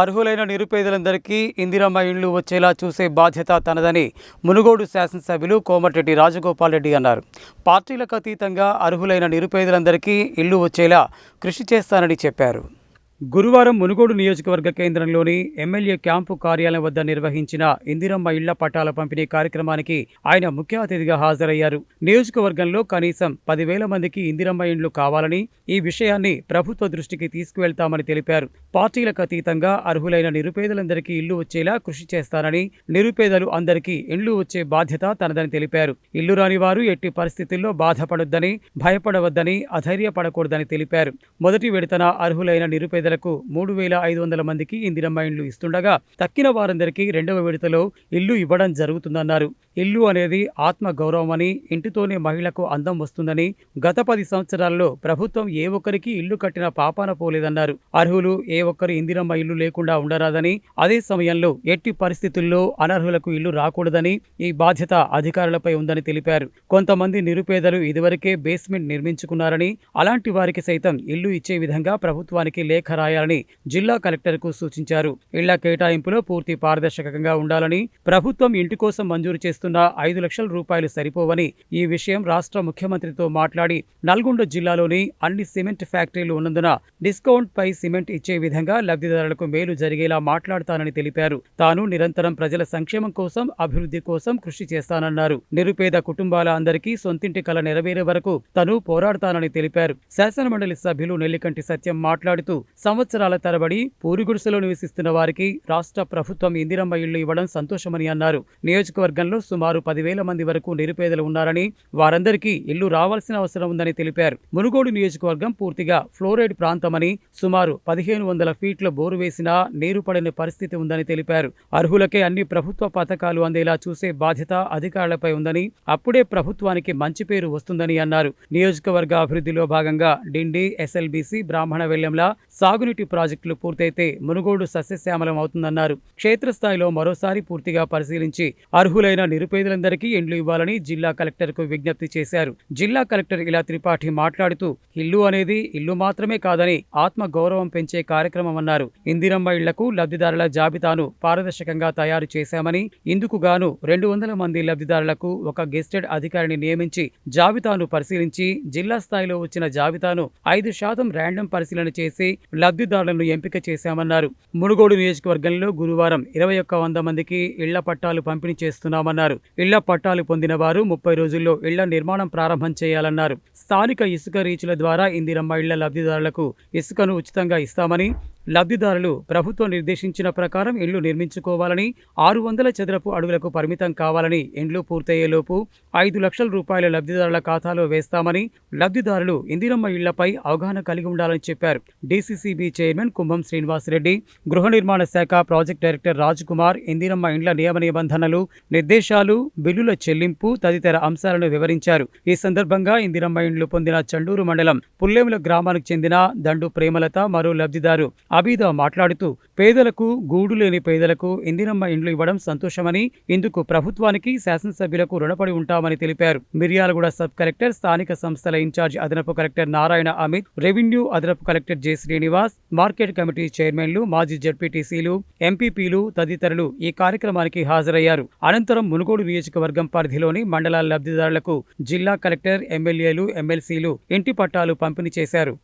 అర్హులైన నిరుపేదలందరికీ ఇందిరమ్మ ఇండ్లు వచ్చేలా చూసే బాధ్యత తనదని మునుగోడు శాసనసభ్యులు కోమటిరెడ్డి రాజగోపాల్ రెడ్డి అన్నారు. పార్టీలకు అతీతంగా అర్హులైన నిరుపేదలందరికీ ఇల్లు వచ్చేలా కృషి చేస్తానని చెప్పారు. గురువారం మునుగోడు నియోజకవర్గ కేంద్రంలోని ఎమ్మెల్యే క్యాంపు కార్యాలయం వద్ద నిర్వహించిన ఇందిరమ్మ ఇళ్ళ పట్టాల పంపిణీ కార్యక్రమానికి ఆయన ముఖ్య అతిథిగా హాజరయ్యారు. నియోజకవర్గంలో కనీసం పదివేల మందికి ఇందిరమ్మ ఇండ్లు కావాలని ఈ విషయాన్ని ప్రభుత్వ దృష్టికి తీసుకువెళ్తామని తెలిపారు. పార్టీలకు అతీతంగా అర్హులైన నిరుపేదలందరికీ ఇల్లు వచ్చేలా కృషి చేస్తానని నిరుపేదలు అందరికీ ఇండ్లు వచ్చే బాధ్యత తనదని తెలిపారు. ఇల్లు రాని వారు ఎట్టి పరిస్థితుల్లో బాధపడొద్దని భయపడవద్దని అధైర్యపడకూడదని తెలిపారు. మొదటి విడతన అర్హులైన నిరుపేదలకు మూడు వేల ఐదు వందల మందికి ఇందిరమ్మ ఇండ్లు ఇస్తుండగా తక్కిన వారందరికీ రెండవ విడతలో ఇల్లు ఇవ్వడం జరుగుతుందన్నారు. ఇల్లు అనేది ఆత్మ గౌరవమని ఇంటితోనే మహిళకు అందం వస్తుందని గత పది సంవత్సరాల్లో ప్రభుత్వం ఏ ఒక్కరికి ఇల్లు కట్టిన పాపాన పోలేదన్నారు. అర్హులు ఏ ఒక్కరు ఇందిరమ్మ ఇల్లు లేకుండా ఉండరాదని అదే సమయంలో ఎట్టి పరిస్థితుల్లో అనర్హులకు ఇల్లు రాకూడదని ఈ బాధ్యత అధికారులపై ఉందని తెలిపారు. కొంతమంది నిరుపేదలు ఇదివరకే బేస్మెంట్ నిర్మించుకున్నారని అలాంటి వారికి సైతం ఇల్లు ఇచ్చే విధంగా ప్రభుత్వానికి లేఖ రాయాలని జిల్లా కలెక్టర్కు సూచించారు. ఇళ్ళ కేటాయింపులో పూర్తి పారదర్శకంగా ఉండాలని ప్రభుత్వం ఇంటి కోసం మంజూరు చేస్తున్న ఐదు లక్షల రూపాయలు సరిపోవని ఈ విషయం రాష్ట్ర ముఖ్యమంత్రితో మాట్లాడి నల్గొండ జిల్లాలోని అన్ని సిమెంట్ ఫ్యాక్టరీలు ఉన్నందున డిస్కౌంట్ పై సిమెంట్ ఇచ్చే విధంగా లబ్ధిదారులకు మేలు జరిగేలా మాట్లాడతానని తెలిపారు. తాను నిరంతరం ప్రజల సంక్షేమం కోసం అభివృద్ధి కోసం కృషి చేస్తానన్నారు. నిరుపేద కుటుంబాల అందరికీ సొంతింటి కల నెరవేరే వరకు తను పోరాడతానని తెలిపారు. శాసనమండలి సభ్యులు నెల్లికంటి సత్యం మాట్లాడుతూ సంవత్సరాల తరబడి పూరిగుడిసెలో నివసిస్తున్న వారికి రాష్ట్ర ప్రభుత్వం ఇందిరమ్మ ఇళ్ళు ఇవ్వడం సంతోషమని అన్నారు. నియోజకవర్గంలో సుమారు పదివేల మంది వరకు నిరుపేదలు ఉన్నారని వారందరికీ ఇల్లు రావాల్సిన అవసరం ఉందని తెలిపారు. మునుగోడు నియోజకవర్గం పూర్తిగా ఫ్లోరైడ్ ప్రాంతమని సుమారు పదిహేను వందల ఫీట్ల బోరు వేసినా నీరు పడని పరిస్థితి ఉందని తెలిపారు. అర్హులకే అన్ని ప్రభుత్వ పథకాలు అందేలా చూసే బాధ్యత అధికారులపై ఉందని అప్పుడే ప్రభుత్వానికి మంచి పేరు వస్తుందని అన్నారు. నియోజకవర్గ అభివృద్ధిలో భాగంగా డిండి ఎస్ఎల్బీసీ బ్రాహ్మణ వెళ్ళెంలా సాగునీటి ప్రాజెక్టులు పూర్తయితే మునుగోడు సస్యశ్యామలం అవుతుందన్నారు. క్షేత్రస్థాయిలో మరోసారి పూర్తిగా పరిశీలించి అర్హులైన నిరుపేదలందరికీ ఇండ్లు ఇవ్వాలని జిల్లా కలెక్టర్కు విజ్ఞప్తి చేశారు. జిల్లా కలెక్టర్ ఇలా త్రిపాఠి మాట్లాడుతూ ఇల్లు అనేది ఇల్లు మాత్రమే కాదని ఆత్మ గౌరవం పెంచే కార్యక్రమం అన్నారు. ఇందిరమ్మ ఇళ్ళకు లబ్ధిదారుల జాబితాను పారదర్శకంగా తయారు చేశామని ఇందుకు గాను రెండు వందల మంది లబ్ధిదారులకు ఒక గెస్టెడ్ అధికారిని నియమించి జాబితాను పరిశీలించి జిల్లా స్థాయిలో వచ్చిన జాబితాను ఐదు శాతం ర్యాండమ్ పరిశీలన చేసి లబ్ధిదారులను ఎంపిక చేశామన్నారు. మునుగోడు నియోజకవర్గంలో గురువారం ఇరవై ఒక్క వంద మందికి ఇళ్ళ పట్టాలు పంపిణీ చేస్తున్నామన్నారు. ఇళ్ళ పట్టాలు పొందిన వారు ముప్పై రోజుల్లో ఇళ్ళ నిర్మాణం ప్రారంభం చేయాలన్నారు. స్థానిక ఇసుక రీచుల ద్వారా ఇందిరమ్మ ఇళ్ళ లబ్ధిదారులకు ఇసుకను ఉచితంగా ఇస్తామని లబ్ధిదారులు ప్రభుత్వం నిర్దేశించిన ప్రకారం ఇండ్లు నిర్మించుకోవాలని ఆరు వందల చదరపు అడుగులకు పరిమితం కావాలని ఇండ్లు పూర్తయ్యేలోపు ఐదు లక్షల రూపాయల లబ్ధిదారుల ఖాతాలో వేస్తామని లబ్ధిదారులు ఇందిరమ్మ ఇళ్ళపై అవగాహన కలిగి ఉండాలని చెప్పారు. డీసీసీబీ చైర్మన్ కుంభం శ్రీనివాసరెడ్డి గృహ నిర్మాణ శాఖ ప్రాజెక్ట్ డైరెక్టర్ రాజ్ కుమార్ ఇందిరమ్మ ఇండ్ల నియమ నిబంధనలు నిర్దేశాలు బిల్లుల చెల్లింపు తదితర అంశాలను వివరించారు. ఈ సందర్భంగా ఇందిరమ్మ ఇండ్లు పొందిన చండూరు మండలం పుల్లేముల గ్రామానికి చెందిన దండు ప్రేమలత మరో లబ్ధిదారు అబీదా మాట్లాడుతూ పేదలకు గూడు లేని పేదలకు ఇందిరమ్మ ఇండ్లు ఇవ్వడం సంతోషమని ఇందుకు ప్రభుత్వానికి శాసనసభ్యులకు రుణపడి ఉంటామని తెలిపారు. మిర్యాలగూడ సబ్ కలెక్టర్ స్థానిక సంస్థల ఇన్ఛార్జ్ అదనపు కలెక్టర్ నారాయణ అమిత్ రెవెన్యూ అదనపు collector J Srinivas market committee చైర్మన్లు మాజీ జడ్పీటీసీలు ఎంపీపీలు తదితరులు ఈ కార్యక్రమానికి హాజరయ్యారు. అనంతరం మునుగోడు నియోజకవర్గం పరిధిలోని మండలాల లబ్ధిదారులకు జిల్లా కలెక్టర్ ఎమ్మెల్యేలు ఎమ్మెల్సీలు ఇంటి పట్టాలు పంపిణీ చేశారు.